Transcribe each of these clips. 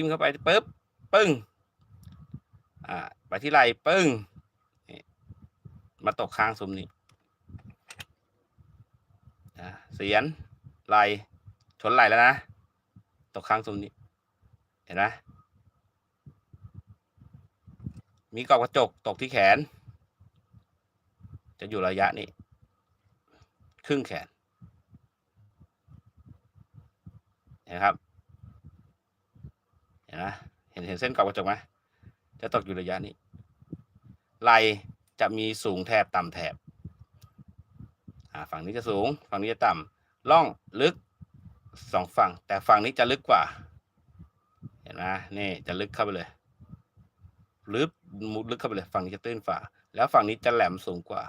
จิ้มเข้าไปปุ๊บปึ้งอ่าไปที่ไหลปึ้งมาตกข้างซุ้มนี้เสียนไหลชนไหลแล้วนะตกข้างซุ้มนี้ เห็นไหมมีกรอบกระจกตกที่แขน จะอยู่ระยะนี้ ครึ่งแขนนไหมครับ เห็นไหมเห็นเห็นเส้นกรอบกระจกไหมจะตกอยู่ระยะนี้ไหลจะมีสูงแถบต่ำแถบฝั่งนี้จะสูง ฝั่งนี้จะต่ำล่องลึกสองฝั่ง แต่ฝั่งนี้จะลึกกว่า เห็นไหมนี่จะลึกเข้าไปเลยลึกมุดลึกเข้าไปเลย ฝั่งนี้จะตื้นฝ่า แล้วฝั่งนี้จะแหลมสูงกว่า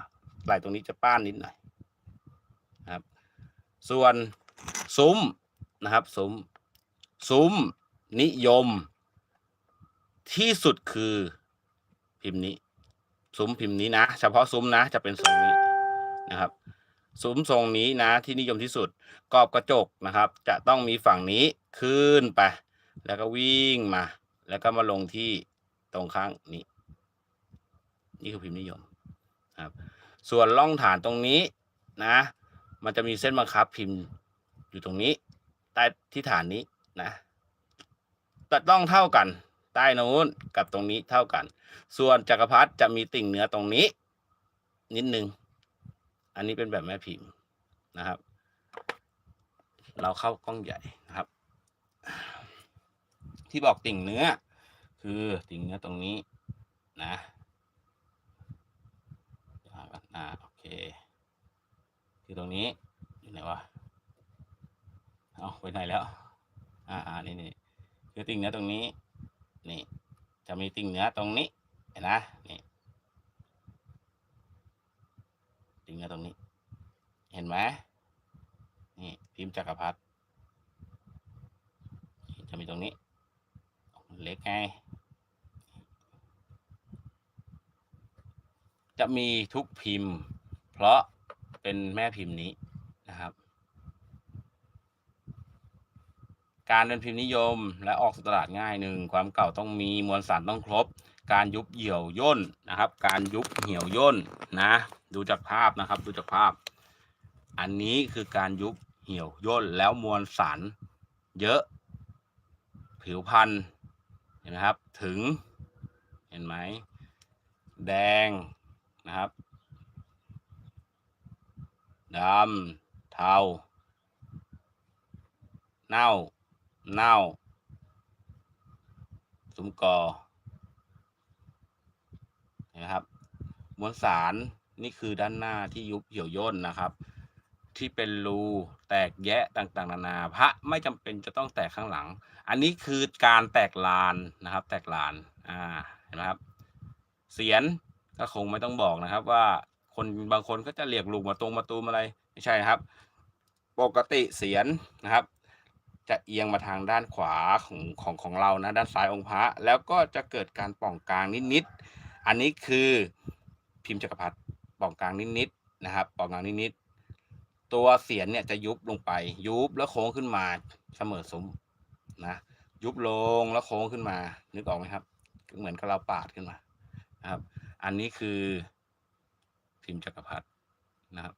ไหลตรงนี้จะป้านนิดหน่อยนะครับ ส่วนซุ้มนะครับซุ้มซุ้ม นิยม ที่สุดคือพิมพ์นี้ ซุ้มพิมพ์นี้นะ เฉพาะซุ้มนะ จะเป็นทรงนี้นะครับ ซุ้มทรงนี้นะ ที่นิยมที่สุดกรอบกระจกนะครับ จะต้องมีฝั่งนี้ขึ้นไป แล้วก็วิ่งมา แล้วก็มาลงที่ตรงข้างนี้ นี่คือพิมพ์นิยมครับ ส่วนล่องฐานตรงนี้นะ มันจะมีเส้นบังคับพิมพ์อยู่ตรงนี้ ใต้ที่ฐานนี้นะ จะต้องเท่ากัน ใต้นู้นกับตรงนี้เท่ากัน ส่วนจักรพรรดิจะมีติ่งเนื้อตรงนี้ นิดนึง อันนี้เป็นแบบแม่พิมพ์นะครับ เราเข้ากล้องใหญ่นะครับ ที่บอกติ่งเนื้อ คือติ่งเนื้อตรงนี้นะอ่าโอเค คือตรงนี้อยู่ไหนวะเอาไปไหนแล้ว อ่าอ่านี่นี่ คือติ่งเนื้อตรงนี้ นี่ จะมีติ่งเนื้อตรงนี้เห็นนะนี่ติ่งเนื้อตรงนี้ เห็นไหมนี่พิมพ์จักรพรรดิจะมีตรงนี้ เล็กไงจะมีทุกพิมพ์ เพราะเป็นแม่พิมพ์นี้นะครับ การเป็นพิมพ์นิยม และออกสู่ตลาดง่ายหนึ่งความเก่าต้องมีมวลสารต้องครบ การยุบเหี่ยวย่นนะครับ การยุบเหี่ยวย่นนะ ดูจากภาพนะครับ ดูจากภาพ อันนี้คือการยุบเหี่ยวย่นแล้วมวลสารเยอะ ผิวพันธุ์เห็นไหมครับ ถึง เห็นไหม แดงนะครับดำเทา เน่า เน่าสุมกอเห็นไหมครับมวลสารนี่คือด้านหน้าที่ยุบเหี่ยวย่นนะครับ ที่เป็นรูแตกแยะต่างๆ นานา พระไม่จำเป็นจะต้องแตกข้างหลัง อันนี้คือการแตกลานนะครับ แตกลานอ่าเห็นไหมครับ เสียนก็คงไม่ต้องบอกนะครับ ว่าคนบางคนก็จะเรียกลูกมาตรงมาตูมอะไรไม่ใช่นะครับ ปกติเสียนนะครับ จะเอียงมาทางด้านขวาของของของเรานะด้านซ้ายองค์พระแล้วก็จะเกิดการป่องกลางนิดๆอันนี้คือพิมพ์จักรพรรดิป่องกลางนิดๆนะครับป่องกลางนิดๆตัวเสียนเนี่ยจะยุบลงไป ยุบแล้วโค้งขึ้นมาเสมอสมนะยุบลงแล้วโค้งขึ้นมา นึกออกไหมครับ เหมือนกับเราปาดขึ้นมานะครับ อันนี้คือพิมพ์จักรพรรดินะครับ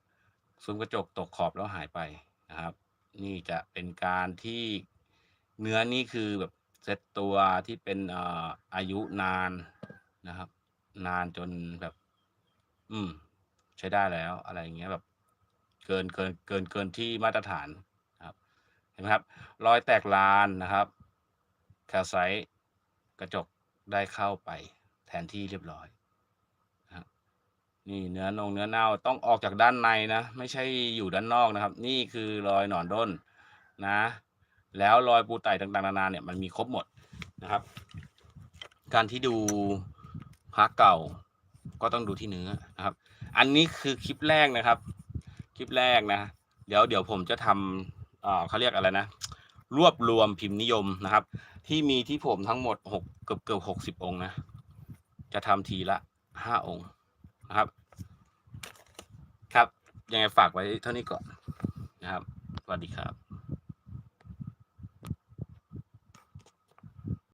ซุ้มกระจกตกขอบแล้วหายไปนะครับ นี่จะเป็นการที่เนื้อนี่คือแบบเซตตัวที่เป็นเอ่ออายุนานนะครับ นานจนแบบ อืม ใช้ได้แล้วอะไรอย่างเงี้ยแบบ เกินเกินเกินเกินที่มาตรฐานครับ เห็นไหมครับ รอยแตกลานนะครับแคลไซต์กระจกได้เข้าไปแทนที่เรียบร้อย นี่เนื้อนงเนื้อเน่าต้องออกจากด้านในนะ ไม่ใช่อยู่ด้านนอกนะครับ นี่คือรอยหนอนด้นนะ แล้วรอยปูไต่ต่างๆนานาเนี่ยมันมีครบหมดนะครับ การที่ดูพระเก่าก็ต้องดูที่เนื้อนะครับ อันนี้คือคลิปแรกนะครับ คลิปแรกนะ เดี๋ยวเดี๋ยวผมจะทำเอ่อเขาเรียกอะไรนะ รวบรวมพิมพ์นิยมนะครับ ที่มีที่ผมทั้งหมดหกเกือบเกือบหกสิบองค์นะ จะทำทีละห้าองค์ นะครับ ครับ ยังไงฝากไว้เท่านี้ก่อนนะครับ สวัสดีครับ